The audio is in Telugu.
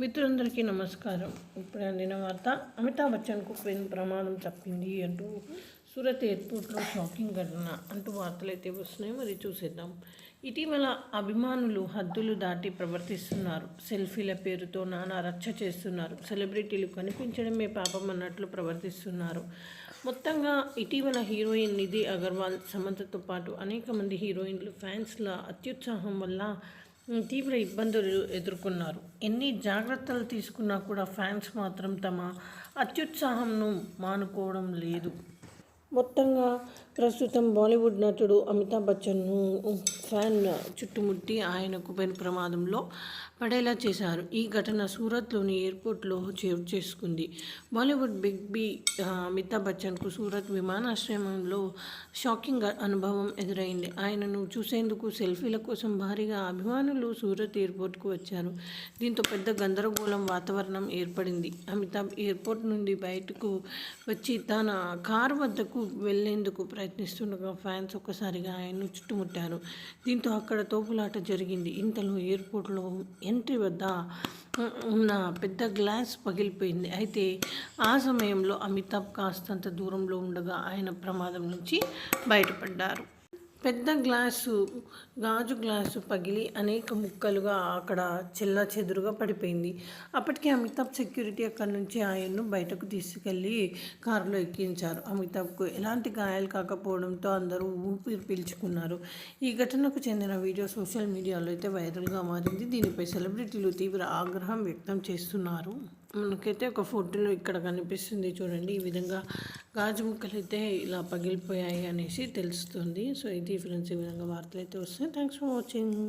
మిత్రులందరికీ నమస్కారం. ఇప్పుడు అందిన వార్త అమితాబ్ బచ్చన్కు పెను ప్రమాదం తప్పింది అంటూ సూరత్ ఎయిర్పోర్ట్లో షాకింగ్ ఘటన అంటూ వార్తలు అయితే వస్తున్నాయి. మరి చూసేద్దాం. ఇటీవల అభిమానులు హద్దులు దాటి ప్రవర్తిస్తున్నారు. సెల్ఫీల పేరుతో నానా రచ్చ చేస్తున్నారు. సెలబ్రిటీలు కనిపించడమే పాపం అన్నట్లు ప్రవర్తిస్తున్నారు. మొత్తంగా ఇటీవల హీరోయిన్ నిధి అగర్వాల్ సమంతతో పాటు అనేక మంది హీరోయిన్లు ఫ్యాన్స్ల అత్యుత్సాహం వల్ల తీవ్ర ఇబ్బందులు ఎదుర్కొన్నారు. ఎన్ని జాగ్రత్తలు తీసుకున్నా కూడా ఫ్యాన్స్ మాత్రం తమ అత్యుత్సాహంను మానుకోవడం లేదు. మొత్తంగా ప్రస్తుతం బాలీవుడ్ నటుడు అమితాబ్ బచ్చన్ను ఫ్యాన్ చుట్టుముట్టి ఆయనకు పెను ప్రమాదంలో పడేలా చేశారు. ఈ ఘటన సూరత్లోని ఎయిర్పోర్ట్లో చోటు చేసుకుంది. బాలీవుడ్ బిగ్ బి అమితాబ్ బచ్చన్కు సూరత్ విమానాశ్రయంలో షాకింగ్ అనుభవం ఎదురైంది. ఆయనను చూసేందుకు సెల్ఫీల కోసం భారీగా అభిమానులు సూరత్ ఎయిర్పోర్ట్కు వచ్చారు. దీంతో పెద్ద గందరగోళం వాతావరణం ఏర్పడింది. అమితాబ్ ఎయిర్పోర్ట్ నుండి బయటకు వచ్చి తన కారు వద్దకు వెళ్ళేందుకు ప్రయత్నిస్తుండగా ఫ్యాన్స్ ఒక్కసారిగా ఆయన్ను చుట్టుముట్టారు. దీంతో అక్కడ తోపులాట జరిగింది. ఇంతలో ఎయిర్పోర్ట్లో ఎంట్రీ వద్ద ఉన్న పెద్ద గ్లాస్ పగిలిపోయింది. అయితే ఆ సమయంలో అమితాబ్ కాస్తంత దూరంలో ఉండగా ఆయన ప్రమాదం నుంచి బయటపడ్డారు. పెద్ద గ్లాసు గాజు గ్లాసు పగిలి అనేక ముక్కలుగా అక్కడ చెల్లా చెదురుగా పడిపోయింది. అప్పటికే అమితాబ్ సెక్యూరిటీ అక్కడి నుంచి ఆయన్ను బయటకు తీసుకెళ్ళి కారులో ఎక్కించారు. అమితాబ్కు ఎలాంటి గాయాలు కాకపోవడంతో అందరూ ఊపిరి పీల్చుకున్నారు. ఈ ఘటనకు చెందిన వీడియో సోషల్ మీడియాలో అయితే వైరల్గా మారింది. దీనిపై సెలబ్రిటీలు తీవ్ర ఆగ్రహం వ్యక్తం చేస్తున్నారు. మనకైతే ఒక ఫోటోలో ఇక్కడ కనిపిస్తుంది చూడండి. ఈ విధంగా గాజు ముక్కలు అయితే ఇలా పగిలిపోయాయి అనేసి తెలుస్తుంది. సో ఇది ఫ్రెండ్స్ ఈ విధంగా వార్తలు అయితే వస్తాయి థ్యాంక్స్ ఫర్ వాచింగ్